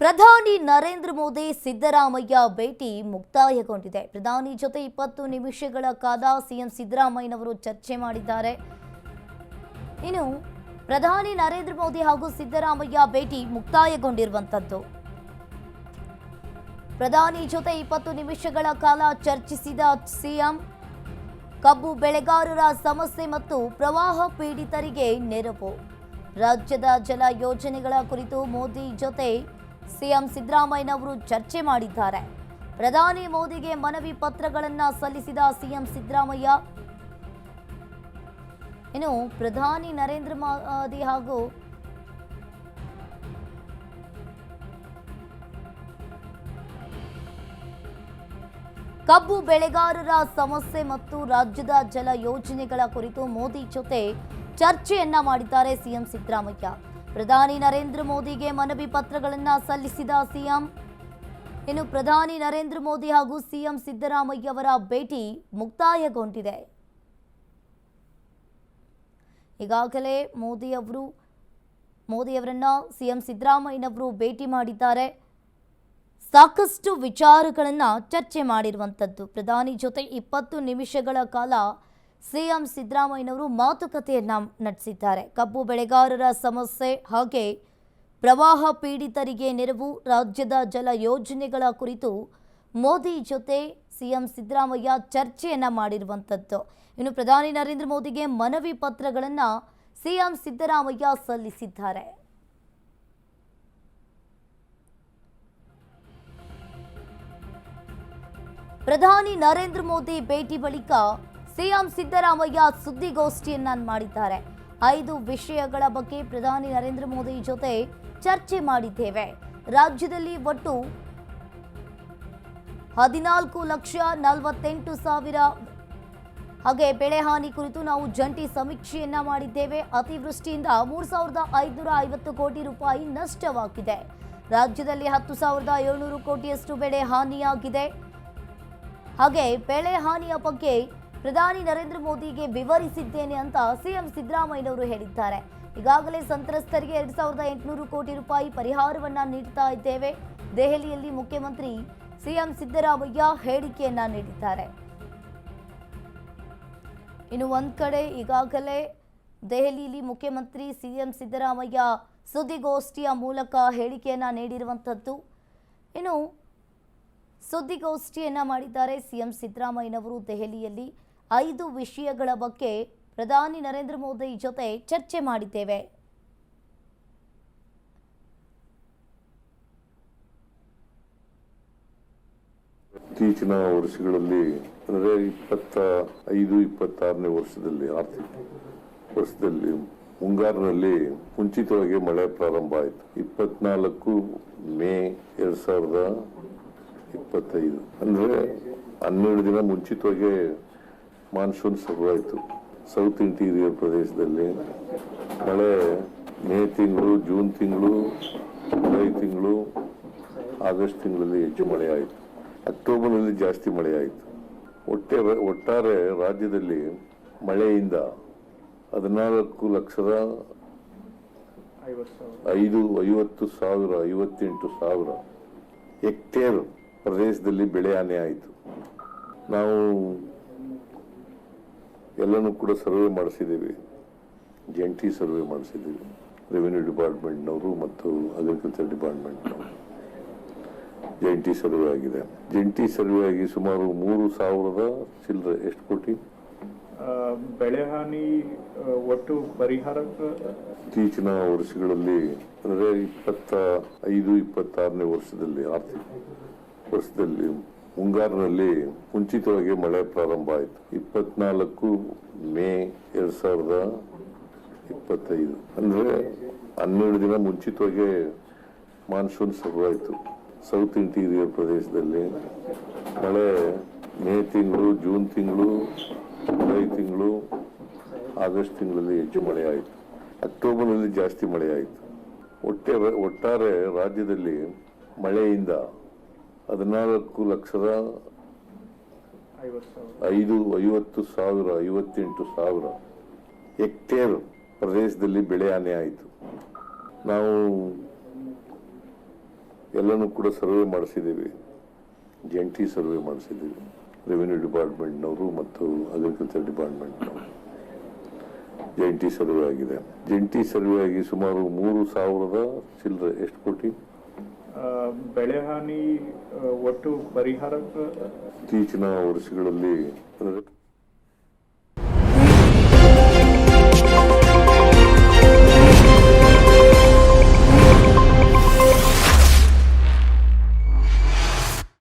ಪ್ರಧಾನಿ ನರೇಂದ್ರ ಮೋದಿ ಸಿದ್ದರಾಮಯ್ಯ ಭೇಟಿ ಮುಕ್ತಾಯಗೊಂಡಿದೆ. ಪ್ರಧಾನಿ ಜೊತೆ ಇಪ್ಪತ್ತು ನಿಮಿಷಗಳ ಕಾಲ ಸಿಎಂ ಸಿದ್ದರಾಮಯ್ಯನವರು ಚರ್ಚೆ ಮಾಡಿದ್ದಾರೆ. ಇನ್ನು ಪ್ರಧಾನಿ ನರೇಂದ್ರ ಮೋದಿ ಹಾಗೂ ಸಿದ್ದರಾಮಯ್ಯ ಭೇಟಿ ಮುಕ್ತಾಯಗೊಂಡಿರುವಂಥದ್ದು ಪ್ರಧಾನಿ ಜೊತೆ ಇಪ್ಪತ್ತು ನಿಮಿಷಗಳ ಕಾಲ ಚರ್ಚಿಸಿದ ಸಿಎಂ, ಕಬ್ಬು ಬೆಳೆಗಾರರ ಸಮಸ್ಯೆ ಮತ್ತು ಪ್ರವಾಹ ಪೀಡಿತರಿಗೆ ನೆರವು. ರಾಜ್ಯದ ಜಲ ಯೋಜನೆಗಳ ಕುರಿತು ಮೋದಿ ಜೊತೆ ಸಿಎಂ ಸಿದ್ದರಾಮಯ್ಯನವರು ಚರ್ಚೆ ಮಾಡಿದ್ದಾರೆ. ಪ್ರಧಾನಿ ಮೋದಿಗೆ ಮನವಿ ಪತ್ರಗಳನ್ನು ಸಲ್ಲಿಸಿದ ಸಿಎಂ ಸಿದ್ದರಾಮಯ್ಯ, ಇನ್ನು ಪ್ರಧಾನಿ ನರೇಂದ್ರ ಮೋದಿ ಹಾಗೂ ಕಬ್ಬು ಬೆಳೆಗಾರರ ಸಮಸ್ಯೆ ಮತ್ತು ರಾಜ್ಯದ ಜಲ ಯೋಜನೆಗಳ ಕುರಿತು ಮೋದಿ ಜೊತೆ ಚರ್ಚೆಯನ್ನ ಮಾಡಿದ್ದಾರೆ ಸಿಎಂ ಸಿದ್ದರಾಮಯ್ಯ. ಪ್ರಧಾನಿ ನರೇಂದ್ರ ಮೋದಿಗೆ ಮನವಿ ಪತ್ರಗಳನ್ನು ಸಲ್ಲಿಸಿದ ಸಿಎಂ. ಇನ್ನು ಪ್ರಧಾನಿ ನರೇಂದ್ರ ಮೋದಿ ಹಾಗೂ ಸಿಎಂ ಸಿದ್ದರಾಮಯ್ಯ ಅವರ ಭೇಟಿ ಮುಕ್ತಾಯಗೊಂಡಿದೆ. ಈಗಾಗಲೇ ಮೋದಿ ಅವರು ಮೋದಿಯವರನ್ನ ಸಿಎಂ ಸಿದ್ದರಾಮಯ್ಯನವರು ಭೇಟಿ ಮಾಡಿದ್ದಾರೆ. ಸಾಕಷ್ಟು ವಿಚಾರಗಳನ್ನು ಚರ್ಚೆ ಮಾಡಿರುವಂಥದ್ದು ಪ್ರಧಾನಿ ಜೊತೆ ಇಪ್ಪತ್ತು ನಿಮಿಷಗಳ ಕಾಲ ಸಿಎಂ ಸಿದ್ದರಾಮಯ್ಯನವರು ಮಾತುಕತೆಯನ್ನ ನಡೆಸಿದ್ದಾರೆ. ಕಬ್ಬು ಬೆಳೆಗಾರರ ಸಮಸ್ಯೆ ಹಾಗೆ ಪ್ರವಾಹ ಪೀಡಿತರಿಗೆ ನೆರವು, ರಾಜ್ಯದ ಜಲ ಯೋಜನೆಗಳ ಕುರಿತು ಮೋದಿ ಜೊತೆ ಸಿಎಂ ಸಿದ್ದರಾಮಯ್ಯ ಚರ್ಚೆಯನ್ನ ಮಾಡಿರುವಂಥದ್ದು ಇನ್ನು ಪ್ರಧಾನಿ ನರೇಂದ್ರ ಮೋದಿಗೆ ಮನವಿ ಪತ್ರಗಳನ್ನು ಸಿಎಂ ಸಿದ್ದರಾಮಯ್ಯ ಸಲ್ಲಿಸಿದ್ದಾರೆ. ಪ್ರಧಾನಿ ನರೇಂದ್ರ ಮೋದಿ ಭೇಟಿ ಬಳಿಕ ಸಿಎಂ ಸಿದ್ದರಾಮಯ್ಯ ಸುದ್ದಿಗೋಷ್ಠಿಯನ್ನ ಮಾಡಿದ್ದಾರೆ. ಐದು ವಿಷಯಗಳ ಬಗ್ಗೆ ಪ್ರಧಾನಿ ನರೇಂದ್ರ ಮೋದಿ ಜೊತೆ ಚರ್ಚೆ ಮಾಡಿದ್ದೇವೆ. ರಾಜ್ಯದಲ್ಲಿ ಒಟ್ಟು ಹದಿನಾಲ್ಕು ಲಕ್ಷ ನಲವತ್ತೆಂಟು ಸಾವಿರ ಹಾಗೆ ಬೆಳೆ ಹಾನಿ ಕುರಿತು ನಾವು ಜಂಟಿ ಸಮೀಕ್ಷೆಯನ್ನ ಮಾಡಿದ್ದೇವೆ. ಅತಿವೃಷ್ಟಿಯಿಂದ ಮೂರು ಸಾವಿರದ ಐದುನೂರ ಐವತ್ತು ಕೋಟಿ ರೂಪಾಯಿ ನಷ್ಟವಾಗಿದೆ. ರಾಜ್ಯದಲ್ಲಿ ಹತ್ತು ಸಾವಿರದ ಏಳ್ನೂರು ಕೋಟಿಯಷ್ಟು ಬೆಳೆ ಹಾನಿಯಾಗಿದೆ. ಹಾಗೆ ಬೆಳೆ ಹಾನಿಯ ಬಗ್ಗೆ ಪ್ರಧಾನಿ ನರೇಂದ್ರ ಮೋದಿಗೆ ವಿವರಿಸಿದ್ದೇನೆ ಅಂತ ಸಿಎಂ ಸಿದ್ದರಾಮಯ್ಯನವರು ಹೇಳಿದ್ದಾರೆ. ಈಗಾಗಲೇ ಸಂತ್ರಸ್ತರಿಗೆ ಎರಡ್ ಸಾವಿರದ ಎಂಟುನೂರು ಕೋಟಿ ರೂಪಾಯಿ ಪರಿಹಾರವನ್ನ ನೀಡ್ತಾ ಇದ್ದೇವೆ. ದೆಹಲಿಯಲ್ಲಿ ಮುಖ್ಯಮಂತ್ರಿ ಸಿಎಂ ಸಿದ್ದರಾಮಯ್ಯ ಹೇಳಿಕೆಯನ್ನ ನೀಡಿದ್ದಾರೆ. ಇನ್ನು ಒಂದು ಕಡೆ ಈಗಾಗಲೇ ದೆಹಲಿಯಲ್ಲಿ ಮುಖ್ಯಮಂತ್ರಿ ಸಿಎಂ ಸಿದ್ದರಾಮಯ್ಯ ಸುದ್ದಿಗೋಷ್ಠಿಯ ಮೂಲಕ ಹೇಳಿಕೆಯನ್ನ ನೀಡಿರುವಂಥದ್ದು ಇನ್ನು ಸುದ್ದಿಗೋಷ್ಠಿಯನ್ನ ಮಾಡಿದ್ದಾರೆ ಸಿಎಂ ಸಿದ್ದರಾಮಯ್ಯನವರು ದೆಹಲಿಯಲ್ಲಿ. ಐದು ವಿಷಯಗಳ ಬಗ್ಗೆ ಪ್ರಧಾನಿ ನರೇಂದ್ರ ಮೋದಿ ಜೊತೆ ಚರ್ಚೆ ಮಾಡಿದ್ದೇವೆ. ಇತ್ತೀಚಿನ ವರ್ಷಗಳಲ್ಲಿ, ಅಂದರೆ ಇಪ್ಪತ್ತ ಐದು, ಇಪ್ಪತ್ತಾರನೇ ವರ್ಷದಲ್ಲಿ, ಆರ್ಥಿಕ ವರ್ಷದಲ್ಲಿ ಮುಂಗಾರಿನಲ್ಲಿ ಮುಂಚಿತವಾಗಿ ಮಳೆ ಪ್ರಾರಂಭ ಆಯಿತು. ಇಪ್ಪತ್ನಾಲ್ಕು ಮೇ ಎರಡು ಸಾವಿರದ ಇಪ್ಪತ್ತೈದು. ಅಂದರೆ ಹನ್ನೆರಡು ದಿನ ಮುಂಚಿತವಾಗಿ ಮಾನ್ಸೂನ್ ಶುರುವಾಯಿತು ಸೌತ್ ಇಂಟೀರಿಯರ್ ಪ್ರದೇಶದಲ್ಲಿ. ಮಳೆ ಮೇ ತಿಂಗಳು ಜೂನ್ ತಿಂಗಳು ಜುಲೈ ತಿಂಗಳು ಆಗಸ್ಟ್ ತಿಂಗಳಲ್ಲಿ ಹೆಚ್ಚು ಮಳೆ ಆಯಿತು. ಅಕ್ಟೋಬರ್ನಲ್ಲಿ ಜಾಸ್ತಿ ಮಳೆ ಆಯಿತು. ಒಟ್ಟೆ ಒಟ್ಟಾರೆ ರಾಜ್ಯದಲ್ಲಿ ಮಳೆಯಿಂದ ಹದಿನಾಲ್ಕು ಲಕ್ಷದ ಐದು ಐವತ್ತು ಸಾವಿರ ಐವತ್ತೆಂಟು ಸಾವಿರ ಹೆಕ್ಟೇರ್ ಪ್ರದೇಶದಲ್ಲಿ ಬೆಳೆ ಹಾನಿ ಆಯಿತು. ನಾವು ಎಲ್ಲನೂ ಕೂಡ ಸರ್ವೆ ಮಾಡಿಸಿದ್ದೀವಿ. ಜಂಟಿ ಸರ್ವೆ ಮಾಡಿಸಿದ್ದೀವಿ. ರೆವಿನ್ಯೂ ಡಿಪಾರ್ಟ್ಮೆಂಟ್ನವರು ಮತ್ತು ಅಗ್ರಿಕಲ್ಚರ್ ಡಿಪಾರ್ಟ್ಮೆಂಟ್ನವರು ಜಂಟಿ ಸರ್ವೆ ಆಗಿದೆ. ಜಂಟಿ ಸರ್ವೆ ಆಗಿ ಸುಮಾರು ಮೂರು ಸಾವಿರದ ಚಿಲ್ಲರೆ ಎಷ್ಟು ಕೋಟಿ? ಬೆಳೆ ಹಾನಿ ಒಟ್ಟು ಪರಿಹಾರ ಇತ್ತೀಚಿನ ವರ್ಷಗಳಲ್ಲಿ ಅಂದರೆ ಇಪ್ಪತ್ತ ಐದು ಇಪ್ಪತ್ತಾರನೇ ವರ್ಷದಲ್ಲಿ ಆರ್ಥಿಕ ವರ್ಷದಲ್ಲಿ ಮುಂಗಾರಿನಲ್ಲಿ ಮುಂಚಿತವಾಗಿ ಮಳೆ ಪ್ರಾರಂಭ ಆಯಿತು. ಇಪ್ಪತ್ನಾಲ್ಕು ಮೇ ಎರಡ್ ಸಾವಿರದ ಇಪ್ಪತ್ತೈದು. ಅಂದ್ರೆ ಹನ್ನೆರಡು ದಿನ ಮುಂಚಿತವಾಗಿ ಮಾನ್ಸೂನ್ ಶುರುವಾಯಿತು. ಸೌತ್ ಇಂಟೀರಿಯರ್ ಪ್ರದೇಶದಲ್ಲಿ ಮಳೆ ಮೇ ತಿಂಗಳು, ಜೂನ್ ತಿಂಗಳು, ಜುಲೈ ತಿಂಗಳು, ಆಗಸ್ಟ್ ತಿಂಗಳಲ್ಲಿ ಹೆಚ್ಚು ಮಳೆ ಆಯಿತು. ಅಕ್ಟೋಬರ್ನಲ್ಲಿ ಜಾಸ್ತಿ ಮಳೆ ಆಯಿತು. ಒಟ್ಟೆ ಒಟ್ಟಾರೆ ರಾಜ್ಯದಲ್ಲಿ ಮಳೆಯಿಂದ ಹದಿನಾಲ್ಕು ಲಕ್ಷದ ಐದು, ಐವತ್ತು ಸಾವಿರ, ಐವತ್ತೆಂಟು ಸಾವಿರ ಹೆಕ್ಟೇರ್ ಪ್ರದೇಶದಲ್ಲಿ ಬೆಳೆ ಹಾನಿ ಆಯಿತು. ನಾವು ಎಲ್ಲನೂ ಕೂಡ ಸರ್ವೆ ಮಾಡಿಸಿದ್ದೀವಿ. ಜಂಟಿ ಸರ್ವೆ ಮಾಡಿಸಿದ್ದೀವಿ. ರೆವಿನ್ಯೂ ಡಿಪಾರ್ಟ್ಮೆಂಟ್ನವರು ಮತ್ತು ಅಗ್ರಿಕಲ್ಚರ್ ಡಿಪಾರ್ಟ್ಮೆಂಟ್ನವರು. ಜಂಟಿ ಸರ್ವೆ ಆಗಿದೆ. ಜಂಟಿ ಸರ್ವೆ ಆಗಿ ಸುಮಾರು ಮೂರು ಸಾವಿರದ ಚಿಲ್ಲರೆ, ಎಷ್ಟು ಕೋಟಿ? ಬೆಳೆಹಾನಿ ಒಟ್ಟು ಪರಿಹಾರ ಇತ್ತೀಚಿನ ವರ್ಷಗಳಲ್ಲಿ